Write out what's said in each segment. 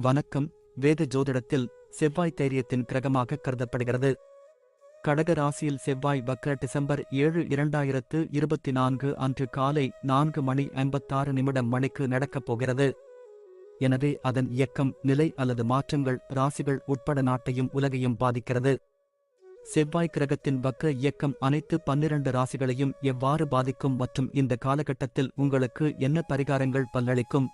வணக்கம். வேத ஜோதிடத்தில் செவ்வாய் தைரியத்தின் கிரகமாக கருதப்படுகிறது. கடக ராசியில் செவ்வாய் வக்ர டிசம்பர் ஏழு இரண்டாயிரத்து இருபத்தி நான்கு அன்று காலை நான்கு மணி ஐம்பத்தாறு நிமிடம் மணிக்கு நடக்கப் போகிறது. எனவே அதன் இயக்கம் நிலை அல்லது மாற்றங்கள் ராசிகள் உட்பட நாட்டையும் உலகையும் பாதிக்கிறது. செவ்வாய் கிரகத்தின் வக்ர இயக்கம் அனைத்து பன்னிரண்டு ராசிகளையும் எவ்வாறு பாதிக்கும் மற்றும் இந்த காலகட்டத்தில் உங்களுக்கு என்ன பரிகாரங்கள் பல்லளிக்கும்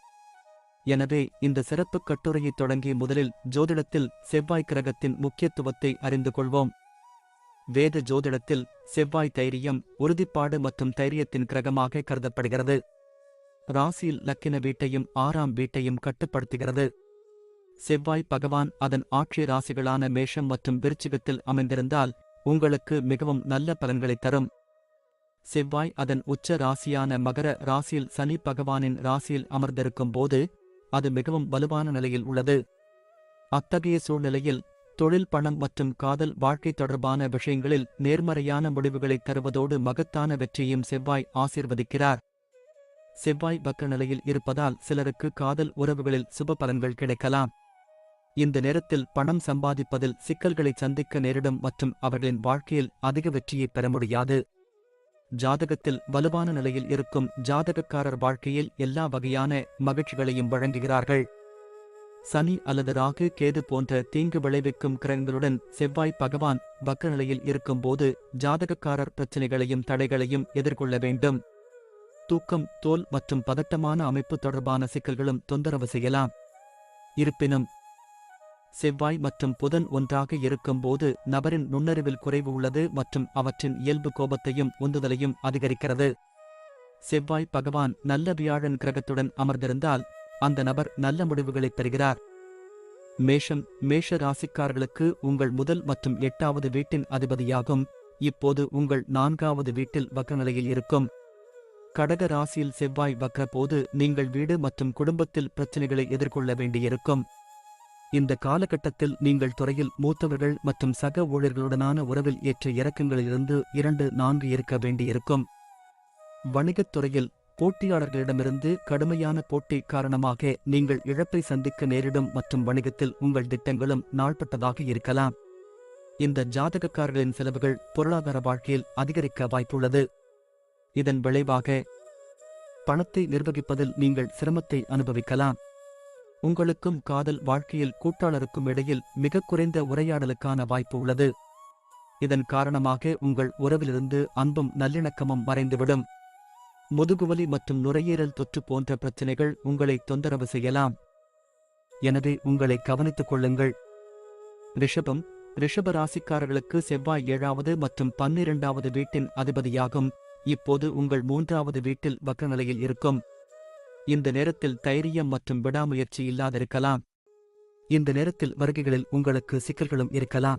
எனவே இந்த சிறப்பு கட்டுரையை தொடங்கி முதலில் ஜோதிடத்தில் செவ்வாய் கிரகத்தின் முக்கியத்துவத்தை அறிந்து கொள்வோம். வேத ஜோதிடத்தில் செவ்வாய் தைரியம் உறுதிப்பாடு மற்றும் தைரியத்தின் கிரகமாக கருதப்படுகிறது. ராசியில் லக்கின வீட்டையும் ஆறாம் வீட்டையும் கட்டுப்படுத்துகிறது. செவ்வாய் பகவான் அதன் ஆட்சி ராசிகளான மேஷம் மற்றும் விருச்சிகத்தில் அமைந்திருந்தால் உங்களுக்கு மிகவும் நல்ல பலன்களை தரும். செவ்வாய் அதன் உச்ச ராசியான மகர ராசியில் சனி பகவானின் ராசியில் அமர்ந்திருக்கும் போது அது மிகவும் வலுவான நிலையில் உள்ளது. அத்தகைய சூழ்நிலையில் தொழில் பணம் மற்றும் காதல் வாழ்க்கை தொடர்பான விஷயங்களில் நேர்மறையான முடிவுகளை தருவதோடு மகத்தான வெற்றியும் செவ்வாய் ஆசீர்வதிக்கிறார். செவ்வாய் வக்க நிலையில் இருப்பதால் சிலருக்கு காதல் உறவுகளில் சுப பலன்கள் கிடைக்கலாம். இந்த நேரத்தில் பணம் சம்பாதிப்பதில் சிக்கல்களை சந்திக்க நேரிடும் மற்றும் அவர்களின் வாழ்க்கையில் அதிக வெற்றியை பெற முடியாது. ஜாதகத்தில் வலுவான நிலையில் இருக்கும் ஜாதகக்காரர் வாழ்க்கையில் எல்லா வகையான மகிழ்ச்சிகளையும் வழங்குகிறார்கள். சனி அல்லது ராகு கேது போன்ற தீங்கு விளைவிக்கும் கிரகங்களுடன் செவ்வாய் பகவான் வக்க நிலையில் இருக்கும்போது ஜாதகக்காரர் பிரச்சினைகளையும் தடைகளையும் எதிர்கொள்ள வேண்டும். தூக்கம் தோல் மற்றும் பதட்டமான அமைப்பு தொடர்பான சிக்கல்களும் தொந்தரவு செய்யலாம். இருப்பினும் செவ்வாய் மற்றும் புதன் ஒன்றாக இருக்கும்போது நபரின் நுண்ணறிவில் குறைவு உள்ளது மற்றும் அவற்றின் இயல்பு கோபத்தையும் உந்துதலையும் அதிகரிக்கிறது. செவ்வாய் பகவான் நல்ல வியாழன் கிரகத்துடன் அமர்ந்திருந்தால் அந்த நபர் நல்ல முடிவுகளைப் பெறுகிறார். மேஷம் மேஷ ராசிக்காரர்களுக்கு உங்கள் முதல் மற்றும் எட்டாவது வீட்டின் அதிபதியாகும். இப்போது உங்கள் நான்காவது வீட்டில் வக்கநிலையில் இருக்கும். கடக ராசியில் செவ்வாய் வக்ர போது நீங்கள் வீடு மற்றும் குடும்பத்தில் பிரச்சனைகளை எதிர்கொள்ள வேண்டியிருக்கும். இந்த காலகட்டத்தில் நீங்கள் துறையில் மூத்தவர்கள் மற்றும் சக ஊழியர்களுடனான உறவில் ஏற்ற இறக்கங்களிலிருந்து இரண்டு நான்கு இருக்க வேண்டியிருக்கும். வணிகத் துறையில் போட்டியாளர்களிடமிருந்து கடுமையான போட்டி காரணமாக நீங்கள் இழப்பை சந்திக்க நேரிடும் மற்றும் வணிகத்தில் உங்கள் திட்டங்களும் நாள்பட்டதாக இருக்கலாம். இந்த ஜாதகக்காரர்களின் செலவுகள் பொருளாதார வாழ்க்கையில் அதிகரிக்க வாய்ப்புள்ளது. இதன் விளைவாக பணத்தை நிர்வகிப்பதில் நீங்கள் சிரமத்தை அனுபவிக்கலாம். உங்களுக்கும் காதல் வாழ்க்கையில் கூட்டாளருக்கும் இடையில் மிக குறைந்த உரையாடலுக்கான வாய்ப்பு உள்ளது. இதன் காரணமாக உங்கள் உறவிலிருந்து அன்பும் நல்லிணக்கமும் மறைந்துவிடும். முதுகுவலி மற்றும் நுரையீரல் தொற்று போன்ற பிரச்சனைகள் உங்களை தொந்தரவு செய்யலாம். எனவே உங்களை கவனித்துக் கொள்ளுங்கள். ரிஷபம் ரிஷப ராசிக்காரர்களுக்கு செவ்வாய் ஏழாவது மற்றும் பன்னிரண்டாவது வீட்டின் அதிபதியாகும். இப்போது உங்கள் மூன்றாவது வீட்டில் வக்கநிலையில் இருக்கும். இந்த நேரத்தில் தைரியம் மற்றும் விடாமுயற்சி இல்லாதிருக்கலாம். இந்த நேரத்தில் வருகைகளில் உங்களுக்கு சிக்கல்களும் இருக்கலாம்.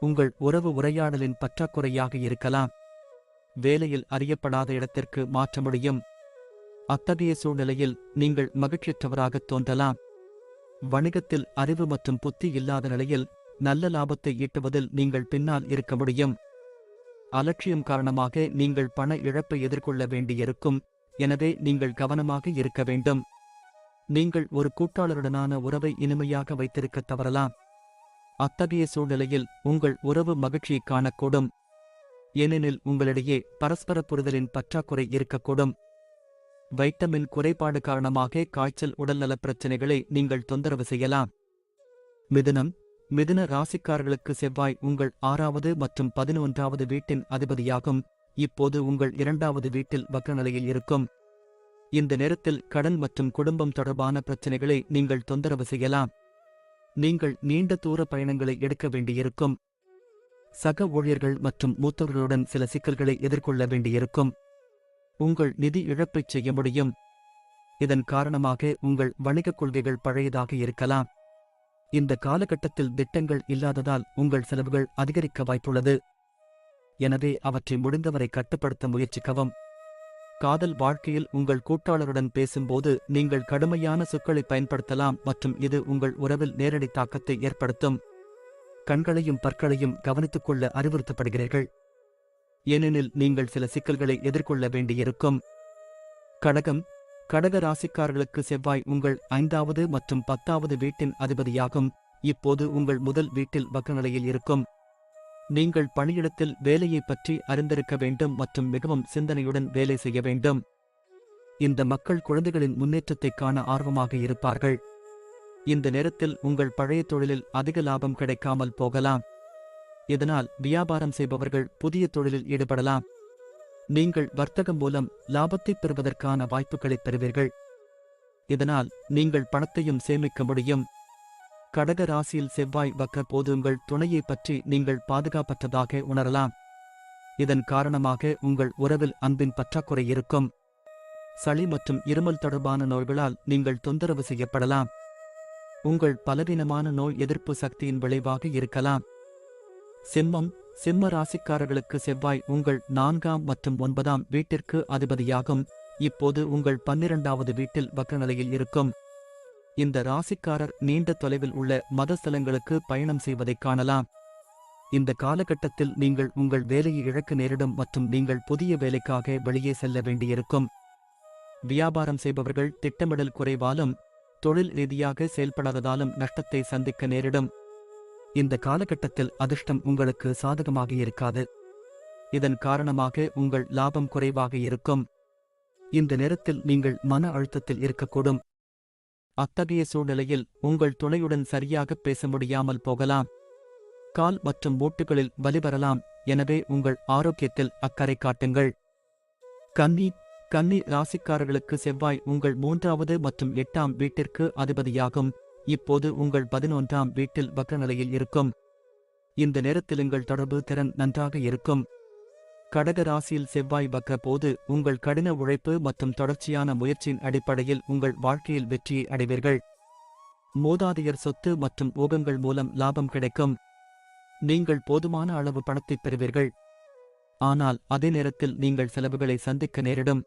உங்கள் உறவு உரையாடலின் பற்றாக்குறையாக இருக்கலாம். வேலையில் அறியப்படாத இடத்திற்கு மாற்ற முடியும். அத்தகைய சூழ்நிலையில் நீங்கள் மகிழ்ச்சியற்றவராகத் தோன்றலாம். வணிகத்தில் அறிவு மற்றும் புத்தி இல்லாத நிலையில் நல்ல லாபத்தை ஈட்டுவதில் நீங்கள் பின்னால் இருக்க முடியும். அலட்சியம் காரணமாக நீங்கள் பண இழப்பை எதிர்கொள்ள வேண்டியிருக்கும். எனவே நீங்கள் கவனமாக இருக்க வேண்டும். நீங்கள் ஒரு கூட்டாளருடனான உறவை இனிமையாக வைத்திருக்க தவறலாம். அத்தகைய சூழ்நிலையில் உங்கள் உறவு மகிழ்ச்சியை காணக்கூடும். ஏனெனில் உங்களிடையே பரஸ்பர புரிதலின் பற்றாக்குறை இருக்கக்கூடும். வைட்டமின் குறைபாடு காரணமாக காய்ச்சல் உடல்நலப் பிரச்சினைகளை நீங்கள் தொந்தரவு செய்யலாம். மிதுனம் மிதுன ராசிக்காரர்களுக்கு செவ்வாய் உங்கள் ஆறாவது மற்றும் பதினொன்றாவது வீட்டின் அதிபதியாகும். இப்போது உங்கள் இரண்டாவது வீட்டில் வக்கநிலையில் இருக்கும். இந்த நேரத்தில் கடன் மற்றும் குடும்பம் தொடர்பான பிரச்சனைகளை நீங்கள் தொந்தரவு செய்யலாம். நீங்கள் நீண்ட தூர பயணங்களை எடுக்க வேண்டியிருக்கும். சக ஊழியர்கள் மற்றும் மூத்தவர்களுடன் சில சிக்கல்களை எதிர்கொள்ள வேண்டியிருக்கும். உங்கள் நிதி இழப்பைச் செய்ய முடியும். இதன் காரணமாக உங்கள் வணிகக் கொள்கைகள் பழையதாக இருக்கலாம். இந்த காலகட்டத்தில் திட்டங்கள் இல்லாததால் உங்கள் செலவுகள் அதிகரிக்க வாய்ப்புள்ளது. எனவே அவற்றை முடிந்தவரை கட்டுப்படுத்த முயற்சிக்கவும். காதல் வாழ்க்கையில் உங்கள் கூட்டாளருடன் பேசும்போது நீங்கள் கடுமையான சொற்களை பயன்படுத்தலாம் மற்றும் இது உங்கள் உறவில் நேரடி தாக்கத்தை ஏற்படுத்தும். கண்களையும் பற்களையும் கவனித்துக் கொள்ள அறிவுறுத்தப்படுகிறீர்கள். ஏனெனில் நீங்கள் சில சிக்கல்களை எதிர்கொள்ள வேண்டியிருக்கும். கடகம் கடக ராசிக்காரர்களுக்கு செவ்வாய் உங்கள் ஐந்தாவது மற்றும் பத்தாவது வீட்டின் அதிபதியாகும். இப்போது உங்கள் முதல் வீட்டில் வக்கநிலையில் இருக்கும். நீங்கள் பணியிடத்தில் வேலையை பற்றி அறிந்திருக்க வேண்டும் மற்றும் மிகவும் சிந்தனையுடன் வேலை செய்ய வேண்டும். இந்த மக்கள் குழந்தைகளின் முன்னேற்றத்தை காண ஆர்வமாக இருப்பார்கள். இந்த நேரத்தில் உங்கள் பழைய தொழிலில் அதிக லாபம் கிடைக்காமல் போகலாம். இதனால் வியாபாரம் செய்பவர்கள் புதிய தொழிலில் ஈடுபடலாம். நீங்கள் வர்த்தகம் மூலம் லாபத்தைப் பெறுவதற்கான வாய்ப்புகளை பெறுவீர்கள். இதனால் நீங்கள் பணத்தையும் சேமிக்க முடியும். கடக ராசியில் செவ்வாய் வக்க போது உங்கள் துணையைப் பற்றி நீங்கள் பாதுகாப்பற்றதாக உணரலாம். இதன் காரணமாக உங்கள் உறவில் அன்பின் பற்றாக்குறை இருக்கும். சளி மற்றும் இருமல் தொடர்பான நோய்களால் நீங்கள் தொந்தரவு செய்யப்படலாம். உங்கள் பலவீனமான நோய் எதிர்ப்பு சக்தியின் விளைவாக இருக்கலாம். சிம்மம் சிம்ம ராசிக்காரர்களுக்கு செவ்வாய் உங்கள் நான்காம் மற்றும் ஒன்பதாம் வீட்டிற்கு அதிபதியாகும். இப்போது உங்கள் பன்னிரண்டாவது வீட்டில் வக்கநிலையில் இருக்கும். இந்த ராசிக்காரர் நீண்ட தொலைவில் உள்ள மதஸ்தலங்களுக்கு பயணம் செய்வதைக் காணலாம். இந்த காலகட்டத்தில் நீங்கள் உங்கள் வேலையை இழக்க நேரிடும் மற்றும் நீங்கள் புதிய வேலைக்காக வெளியே செல்ல வேண்டியிருக்கும். வியாபாரம் செய்பவர்கள் திட்டமிடல் குறைவாலும் தொழில் ரீதியாக செயல்படாததாலும் நஷ்டத்தை சந்திக்க நேரிடும். இந்த காலகட்டத்தில் அதிர்ஷ்டம் உங்களுக்கு சாதகமாக இருக்காது. இதன் காரணமாக உங்கள் லாபம் குறைவாக இருக்கும். இந்த நேரத்தில் நீங்கள் மன அழுத்தத்தில் இருக்கக்கூடும். அத்தகைய சூழ்நிலையில் உங்கள் துணையுடன் சரியாக பேச முடியாமல் போகலாம். கால் மற்றும் மூட்டுகளில் வலி வரலாம். எனவே உங்கள் ஆரோக்கியத்தில் அக்கறை காட்டுங்கள். கன்னி கன்னி ராசிக்காரர்களுக்கு செவ்வாய் உங்கள் மூன்றாவது மற்றும் எட்டாம் வீட்டிற்கு அதிபதியாகும். இப்போது உங்கள் பதினொன்றாம் வீட்டில் வக்கநிலையில் இருக்கும். இந்த நேரத்தில் உங்கள் தொடர்பு திறன் நன்றாக இருக்கும். கடக ராசியில் செவ்வாய் வக்க போது உங்கள் கடின உழைப்பு மற்றும் தொடர்ச்சியான முயற்சியின் அடிப்படையில் உங்கள் வாழ்க்கையில் வெற்றியை அடைவீர்கள். மோதாதையர் சொத்து மற்றும் ஊகங்கள் மூலம் லாபம் கிடைக்கும். நீங்கள் போதுமான அளவு பணத்தைப் பெறுவீர்கள். ஆனால் அதே நேரத்தில் நீங்கள் செலவுகளை சந்திக்க நேரிடும்.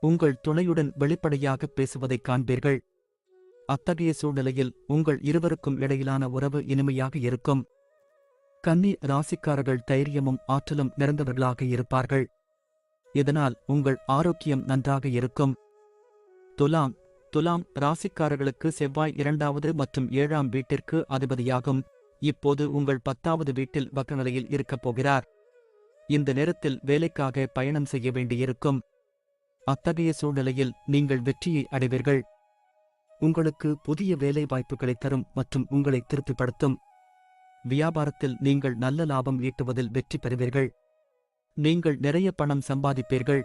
உங்கள் துணையுடன் வெளிப்படையாக பேசுவதைக் காண்பீர்கள். அத்தகைய சூழ்நிலையில் உங்கள் இருவருக்கும் இடையிலான உறவு இனிமையாக இருக்கும். கன்னி ராசிக்காரர்கள் தைரியமும் ஆற்றலும் நிறைந்தவர்களாக இருப்பார்கள். இதனால் உங்கள் ஆரோக்கியம் நன்றாக இருக்கும். துலாம் துலாம் ராசிக்காரர்களுக்கு செவ்வாய் இரண்டாவது மற்றும் ஏழாம் வீட்டிற்கு அதிபதியாகும். இப்போது உங்கள் பத்தாவது வீட்டில் வக்கநிலையில் இருக்கப் போகிறார். இந்த நேரத்தில் வேலைக்காக பயணம் செய்ய வேண்டியிருக்கும். அத்தகைய சூழ்நிலையில் நீங்கள் வெற்றியை அடைவீர்கள். உங்களுக்கு புதிய வேலை வாய்ப்புகளை தரும் மற்றும் உங்களை திருப்திப்படுத்தும். வியாபாரத்தில் நீங்கள் நல்ல லாபம் ஈட்டுவதில் வெற்றி பெறுவீர்கள். நீங்கள் நிறைய பணம் சம்பாதிப்பீர்கள்.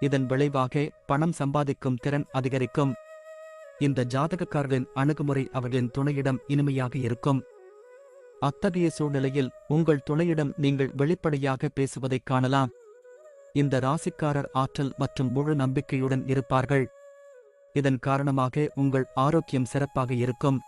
இதன் விளைவாக பணம் சம்பாதிக்கும் திறன் அதிகரிக்கும். இந்த ஜாதகக்காரரின் அணுகுமுறை அவர்களின் துணையிடம் இனிமையாக இருக்கும். அத்தகைய சூழ்நிலையில் உங்கள் துணையிடம் நீங்கள் வெளிப்படையாக பேசுவதைக் காணலாம். இந்த ராசிக்காரர் ஆற்றல் மற்றும் முழு நம்பிக்கையுடன் இருப்பார்கள். இதன் காரணமாக உங்கள் ஆரோக்கியம் சிறப்பாக இருக்கும்.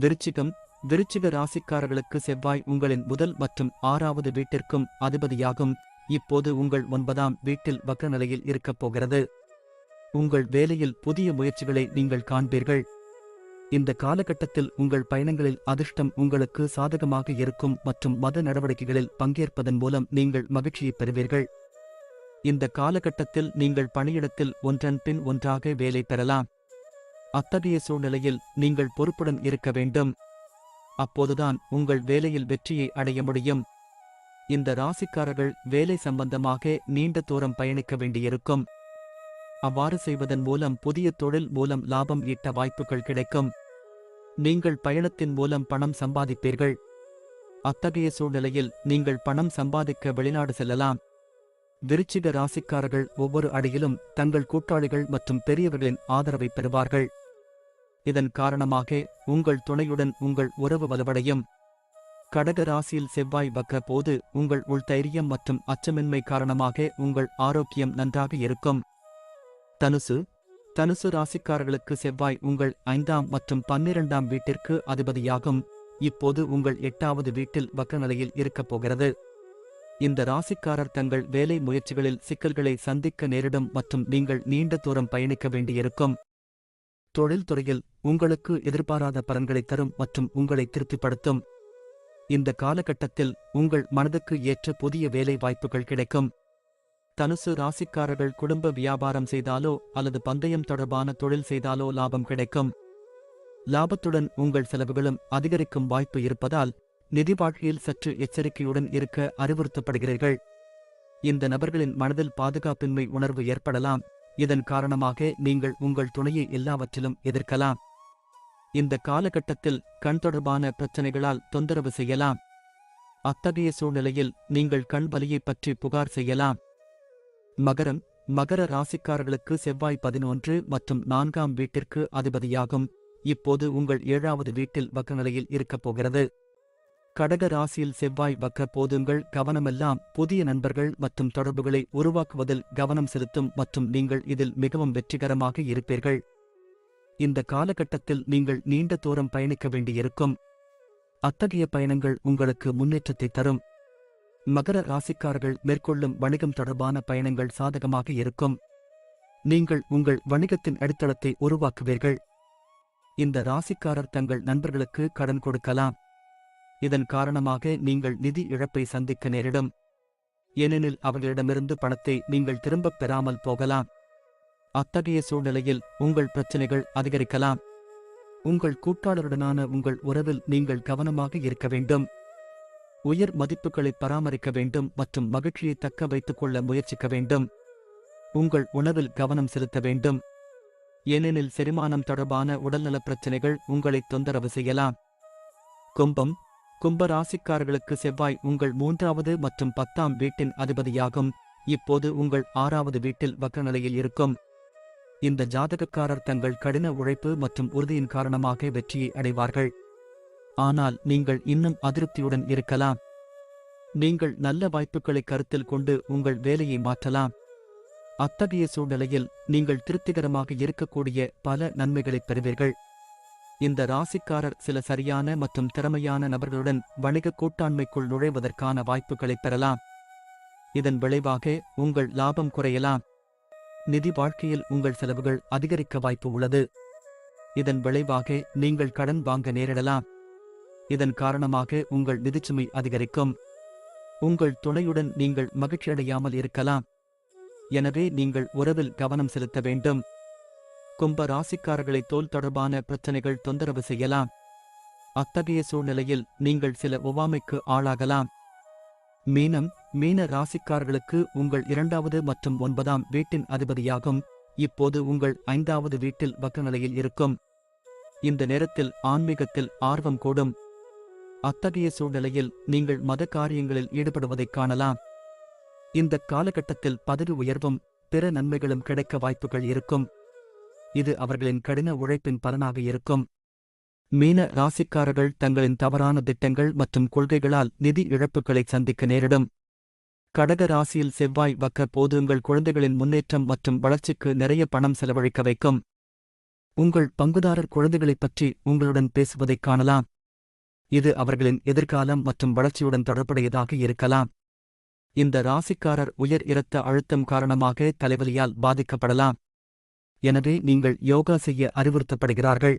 விருச்சிகம் விருச்சிக ராசிக்காரர்களுக்கு செவ்வாய் உங்களின் முதல் மற்றும் ஆறாவது வீட்டிற்கும் அதிபதியாகும். இப்போது உங்கள் ஒன்பதாம் வீட்டில் வக்கநிலையில் இருக்கப் போகிறது. உங்கள் வேலையில் புதிய முயற்சிகளை நீங்கள் காண்பீர்கள். இந்த காலகட்டத்தில் உங்கள் பயணங்களில் அதிர்ஷ்டம் உங்களுக்கு சாதகமாக இருக்கும் மற்றும் மத நடவடிக்கைகளில் பங்கேற்பதன் மூலம் நீங்கள் மகிழ்ச்சியைப் பெறுவீர்கள். இந்த காலகட்டத்தில் நீங்கள் பணியிடத்தில் ஒன்றன் பின் ஒன்றாக வேலை பெறலாம். அத்தகைய சூழ்நிலையில் நீங்கள் பொறுப்புடன் இருக்க வேண்டும். அப்போதுதான் உங்கள் வேலையில் வெற்றியை அடைய முடியும். இந்த ராசிக்காரர்கள் வேலை சம்பந்தமாக நீண்ட தூரம் பயணிக்க வேண்டியிருக்கும். அவ்வாறு செய்வதன் மூலம் புதிய தொழில் மூலம் லாபம் ஈட்ட வாய்ப்புகள் கிடைக்கும். நீங்கள் பயணத்தின் மூலம் பணம் சம்பாதிப்பீர்கள். அத்தகைய சூழ்நிலையில் நீங்கள் பணம் சம்பாதிக்க வெளிநாடு செல்லலாம். விருச்சிக ராசிக்காரர்கள் ஒவ்வொரு அடியிலும் தங்கள் கூட்டாளிகள் மற்றும் பெரியவர்களின் ஆதரவை பெறுவார்கள். இதன் காரணமாக உங்கள் துணையுடன் உங்கள் உறவு வலுவடையும். கடக ராசியில் செவ்வாய் வக்க போது உங்கள் உள்தைரியம் மற்றும் அச்சமின்மை காரணமாக உங்கள் ஆரோக்கியம் நன்றாக இருக்கும். தனுசு. தனுசு ராசிக்காரர்களுக்கு செவ்வாய் உங்கள் ஐந்தாம் மற்றும் பன்னிரண்டாம் வீட்டிற்கு அதிபதியாகும். இப்போது உங்கள் எட்டாவது வீட்டில் வக்கநிலையில் இருக்கப் போகிறது. இந்த ராசிக்காரர் தங்கள் வேலை முயற்சிகளில் சிக்கல்களை சந்திக்க நேரிடும் மற்றும் நீங்கள் நீண்ட தூரம் பயணிக்க வேண்டியிருக்கும். தொழில்துறையில் உங்களுக்கு எதிர்பாராத பலன்களை தரும் மற்றும் உங்களை திருப்திப்படுத்தும். இந்த காலகட்டத்தில் உங்கள் மனதுக்கு ஏற்ற புதிய வேலை வாய்ப்புகள் கிடைக்கும். தனுசு ராசிக்காரர்கள் குடும்ப வியாபாரம் செய்தாலோ அல்லது பந்தயம் தொடர்பான தொழில் செய்தாலோ லாபம் கிடைக்கும். லாபத்துடன் உங்கள் செலவுகளும் அதிகரிக்கும் வாய்ப்பு இருப்பதால் நிதி வாழ்க்கையில் சற்று எச்சரிக்கையுடன் இருக்க அறிவுறுத்தப்படுகிறீர்கள். இந்த நபர்களின் மனதில் பாதுகாப்பின்மை உணர்வு ஏற்படலாம். இதன் காரணமாக நீங்கள் உங்கள் துணையை எல்லாவற்றிலும் எதிர்க்கலாம். இந்த காலகட்டத்தில் கண் தொடர்பான பிரச்சனைகளால் தொந்தரவு செய்யலாம். அத்தகைய சூழ்நிலையில் நீங்கள் கண் வலியைப் பற்றி புகார் செய்யலாம். மகரம் மகர ராசிக்காரர்களுக்கு செவ்வாய் பதினொன்று மற்றும் நான்காம் வீட்டிற்கு அதிபதியாகும். இப்போது உங்கள் ஏழாவது வீட்டில் வக்கநிலையில் இருக்கப் போகிறது. கடக ராசியில் செவ்வாய் வக்க போதுங்கள் கவனமெல்லாம் புதிய நண்பர்கள் மற்றும் தொடர்புகளை உருவாக்குவதில் கவனம் செலுத்தும் மற்றும் நீங்கள் இதில் மிகவும் வெற்றிகரமாக இருப்பீர்கள். இந்த காலகட்டத்தில் நீங்கள் நீண்ட தூரம் பயணிக்க வேண்டியிருக்கும். அத்தகைய பயணங்கள் உங்களுக்கு முன்னேற்றத்தை தரும். மகர ராசிக்காரர்கள் மேற்கொள்ளும் வணிகம் தொடர்பான பயணங்கள் சாதகமாக இருக்கும். நீங்கள் உங்கள் வணிகத்தின் அடித்தளத்தை உருவாக்குவீர்கள். இந்த ராசிக்காரர் தங்கள் நண்பர்களுக்கு கடன் கொடுக்கலாம். இதன் காரணமாக நீங்கள் நிதி இழப்பை சந்திக்க நேரிடும். ஏனெனில் அவர்களிடமிருந்து பணத்தை நீங்கள் திரும்பப் பெறாமல் போகலாம். அத்தகைய சூழ்நிலையில் உங்கள் பிரச்சனைகள் அதிகரிக்கலாம். உங்கள் கூட்டாளருடனான உங்கள் உறவில் நீங்கள் கவனமாக இருக்க வேண்டும். உயர் மதிப்புகளை பராமரிக்க வேண்டும் மற்றும் மகிழ்ச்சியை தக்க வைத்துக் கொள்ள முயற்சிக்க வேண்டும். உங்கள் உணவில் கவனம் செலுத்த வேண்டும். ஏனெனில் செரிமானம் தொடர்பான உடல்நலப் பிரச்சினைகள் உங்களை தொந்தரவு செய்யலாம். கும்பம் கும்ப ராசிக்காரர்களுக்கு செவ்வாய் உங்கள் மூன்றாவது மற்றும் பத்தாம் வீட்டின் அதிபதியாகும். இப்போது உங்கள் ஆறாவது வீட்டில் வக்கநிலையில் இருக்கும். இந்த ஜாதகக்காரர் தங்கள் கடின உழைப்பு மற்றும் உறுதியின் காரணமாக வெற்றியை அடைவார்கள். ஆனால் நீங்கள் இன்னும் அதிருப்தியுடன் இருக்கலாம். நீங்கள் நல்ல வாய்ப்புகளை கருத்தில் கொண்டு உங்கள் வேலையை மாற்றலாம். அத்தகைய சூழ்நிலையில் நீங்கள் திருப்திகரமாக இருக்கக்கூடிய பல நன்மைகளைப் பெறுவீர்கள். இந்த ராசிக்காரர் சில சரியான மற்றும் திறமையான நபர்களுடன் வணிக கூட்டாண்மைக்குள் நுழைவதற்கான வாய்ப்புகளைப் பெறலாம். இதன் விளைவாக உங்கள் லாபம் குறையலாம். நிதி வாழ்க்கையில் உங்கள் செலவுகள் அதிகரிக்க வாய்ப்பு உள்ளது. இதன் விளைவாக நீங்கள் கடன் வாங்க நேரிடலாம். இதன் காரணமாக உங்கள் நிதிச்சுமை அதிகரிக்கும். உங்கள் துணையுடன் நீங்கள் மகிழ்ச்சியடையாமல் இருக்கலாம். எனவே நீங்கள் உறவில் கவனம் செலுத்த வேண்டும். கும்ப ராசிக்காரர்களை தோல் தொடர்பான பிரச்சனைகள் தொந்தரவு செய்யலாம். அத்தகைய சூழ்நிலையில் நீங்கள் சில ஒவ்வாமைக்கு ஆளாகலாம். மீனம் மீன ராசிக்காரர்களுக்கு உங்கள் இரண்டாவது மற்றும் ஒன்பதாம் வீட்டின் அதிபதியாகும். இப்போது உங்கள் ஐந்தாவது வீட்டில் வக்கநிலையில் இருக்கும். இந்த நேரத்தில் ஆன்மீகத்தில் ஆர்வம் கூடும். அத்தகைய சூழ்நிலையில் நீங்கள் மத காரியங்களில் ஈடுபடுவதைக் காணலாம். இந்த காலகட்டத்தில் பதவி உயர்வும் பிற நன்மைகளும் கிடைக்க வாய்ப்புகள் இருக்கும். இது அவர்களின் கடின உழைப்பின் பலனாக இருக்கும். மீன ராசிக்காரர்கள் தங்களின் தவறான திட்டங்கள் மற்றும் கொள்கைகளால் நிதி இழப்புகளை சந்திக்க நேரிடும். கடக ராசியில் செவ்வாய் வக்க போது உங்கள் குழந்தைகளின் முன்னேற்றம் மற்றும் வளர்ச்சிக்கு நிறைய பணம் செலவழிக்க வைக்கும். உங்கள் பங்குதாரர் குழந்தைகளைப் பற்றி உங்களுடன் பேசுவதைக் காணலாம். இது அவர்களின் எதிர்காலம் மற்றும் வளர்ச்சியுடன் தொடர்புடையதாக இருக்கலாம். இந்த ராசிக்காரர் உயர் இரத்த அழுத்தம் காரணமாக தலைவலியால் பாதிக்கப்படலாம். எனவே நீங்கள் யோகா செய்ய அறிவுறுத்தப்படுகிறார்கள்.